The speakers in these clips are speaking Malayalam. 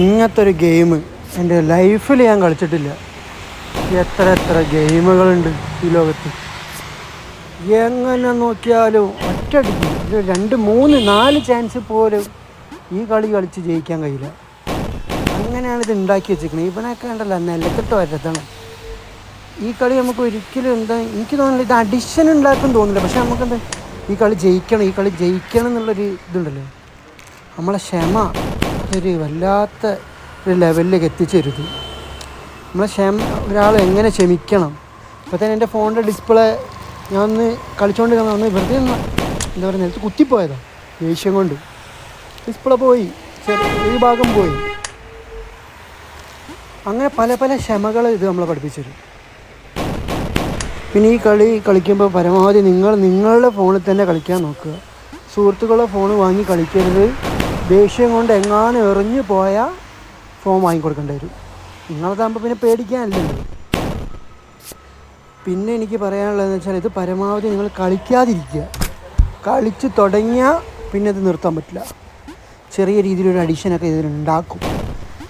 ഇങ്ങനത്തെ ഒരു ഗെയിം എന്റെ ലൈഫിൽ ഞാൻ കളിച്ചിട്ടില്ല. എത്ര എത്ര ഗെയിമുകളുണ്ട് ഈ ലോകത്ത്. എങ്ങനെ നോക്കിയാലും ഒറ്റടിക്ക് രണ്ട് മൂന്ന് നാല് ചാൻസ് പോലും ഈ കളി കളിച്ച് ജയിക്കാൻ കഴിയില്ല. അങ്ങനെയാണ് ഇത് ഉണ്ടാക്കി വെച്ചിരിക്കുന്നത്. ഇവനൊക്കെ ഉണ്ടല്ല നിലത്തിട്ട് വരത്താണ് ഈ കളി നമുക്ക് ഒരിക്കലും എന്താ എനിക്ക് തോന്നുന്നില്ല ഇത് അഡിഷൻ ഉണ്ടാക്കും തോന്നില്ല പക്ഷെ നമുക്കെന്താ ഈ കളി ജയിക്കണം ഈ കളി ജയിക്കണം എന്നുള്ളൊരു ഇതുണ്ടല്ലോ. നമ്മളെ ക്ഷമ. ഒരു വല്ലാത്ത ഒരു ലെവലിലേക്ക് എത്തിച്ചേരുത് നമ്മളെ ക്ഷമ ഒരാൾ എങ്ങനെ ക്ഷമിക്കണം? അപ്പോൾ തന്നെ എന്റെ ഫോണിന്റെ ഡിസ്പ്ലേ ഞാൻ ഒന്ന് കളിച്ചുകൊണ്ട് ഒന്ന് വെറുതെ ഒന്ന് എന്താ പറയുക നിലത്ത് കുത്തിപ്പോയതാണ് ദേഷ്യം കൊണ്ട്. ഡിസ്പ്ലേ പോയി ചെറിയ ഭാഗം പോയി. അങ്ങനെ പല പല ക്ഷമകൾ ഇത് നമ്മളെ പഠിപ്പിച്ചു പിന്നെ ഈ കളി കളിക്കുമ്പോൾ പരമാവധി നിങ്ങൾ നിങ്ങളുടെ ഫോണിൽ തന്നെ കളിക്കാൻ നോക്കുക. സുഹൃത്തുക്കളുടെ ഫോൺ വാങ്ങി കളിക്കരുത്. ദേഷ്യം കൊണ്ട് എങ്ങാനും എറിഞ്ഞു പോയാൽ ഫോം വാങ്ങിക്കൊടുക്കേണ്ടി വരും. നിങ്ങളതാകുമ്പോൾ പിന്നെ പേടിക്കാനില്ലല്ലോ പിന്നെ എനിക്ക് പറയാനുള്ളതെന്ന് വെച്ചാൽ ഇത് പരമാവധി നിങ്ങൾ കളിക്കാതിരിക്കുക. കളിച്ച് തുടങ്ങിയാൽ പിന്നെ ഇത് നിർത്താൻ പറ്റില്ല. ചെറിയ രീതിയിലൊരു അഡീഷനൊക്കെ ഇതിലുണ്ടാക്കും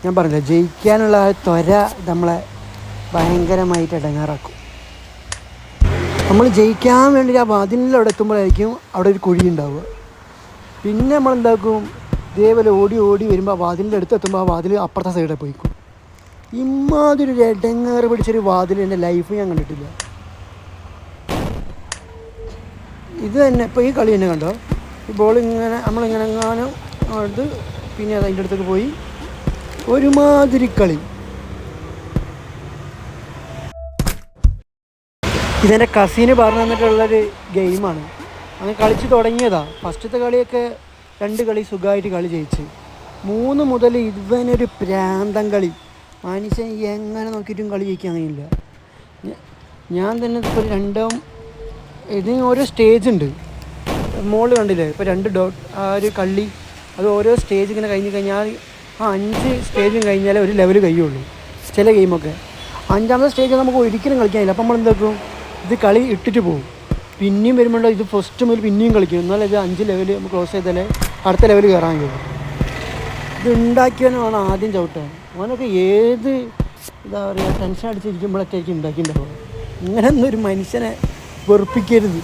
ഞാൻ പറഞ്ഞില്ല ജയിക്കാനുള്ള ത്വര നമ്മളെ ഭയങ്കരമായിട്ട് ഇടങ്ങാറാക്കും. നമ്മൾ ജയിക്കാൻ വേണ്ടി ആ വാതിലിന്റെ അവിടെ എത്തുമ്പോഴായിരിക്കും അവിടെ ഒരു കുഴി ഉണ്ടാവുക. പിന്നെ നമ്മൾ എന്താക്കും ഇതേപോലെ ഓടി ഓടി വരുമ്പോൾ ആ വാതിലിന്റെ അടുത്ത് എത്തുമ്പോൾ ആ വാതിൽ അപ്പുറത്തെ സൈഡിൽ പോയിക്കും. ഇമാതിരി ഒരു ഇടങ്ങേറ് പിടിച്ചൊരു വാതിൽ എന്റെ ലൈഫ് ഞാൻ കണ്ടിട്ടില്ല. ഇത് തന്നെ ഇപ്പോൾ ഈ കളി തന്നെ കണ്ടോ? ഈ ബോൾ ഇങ്ങനെ നമ്മളിങ്ങനെ എങ്ങാനും എടുത്ത് പിന്നെ അത് അതിന്റെ അടുത്തേക്ക് പോയി. ഒരുമാതിരി കളി. ഇതെന്റെ കസീന് പറഞ്ഞു തന്നിട്ടുള്ളൊരു ഗെയിമാണ് അങ്ങനെ കളിച്ച് തുടങ്ങിയതാണ് ഫസ്റ്റത്തെ കളിയൊക്കെ രണ്ട് കളി സുഖമായിട്ട് കളി ജയിച്ച്. മൂന്ന് മുതൽ ഇവനൊരു പ്രാന്തം കളി. മനുഷ്യൻ എങ്ങനെ നോക്കിയിട്ടും കളി ജയിക്കാൻ കഴിയില്ല. ഞാൻ തന്നെ ഇപ്പോൾ രണ്ടാം ഇതിന് ഓരോ സ്റ്റേജ് ഉണ്ട്. മോൾ കണ്ടില്ലേ? ഇപ്പോൾ രണ്ട് ഡോട്ട് ആ ഒരു കള്ളി അത് ഓരോ സ്റ്റേജ് ഇങ്ങനെ കഴിഞ്ഞ് കഴിഞ്ഞാൽ ആ അഞ്ച് സ്റ്റേജും കഴിഞ്ഞാലേ ഒരു ലെവൽ കഴിയുള്ളൂ. ചില ഗെയിമൊക്കെ അഞ്ചാമത്തെ സ്റ്റേജ് നമുക്ക് ഒരിക്കലും കളിക്കാനില്ല അപ്പം നമ്മൾ എന്താക്കും ഇത് കളി ഇട്ടിട്ട് പോകും. പിന്നെയും വരുമ്പോഴുള്ള ഇത് ഫസ്റ്റ് മുതൽ പിന്നെയും കളിക്കും. എന്നാലും ഇത് അഞ്ച് ലെവൽ നമുക്ക് ക്ലോസ് ചെയ്താലേ അടുത്ത ലെവൽ കയറാൻ കഴിയും. ഇത് ആദ്യം ചവിട്ടുക. അവനൊക്കെ ഏത് എന്താ പറയുക ടെൻഷൻ അടിച്ചിരിക്കുമ്പോഴൊക്കെ ഉണ്ടാക്കിയിട്ടുണ്ടാവുക. ഇങ്ങനെ ഒന്നും ഒരു മനുഷ്യനെ വെറുപ്പിക്കരുത്.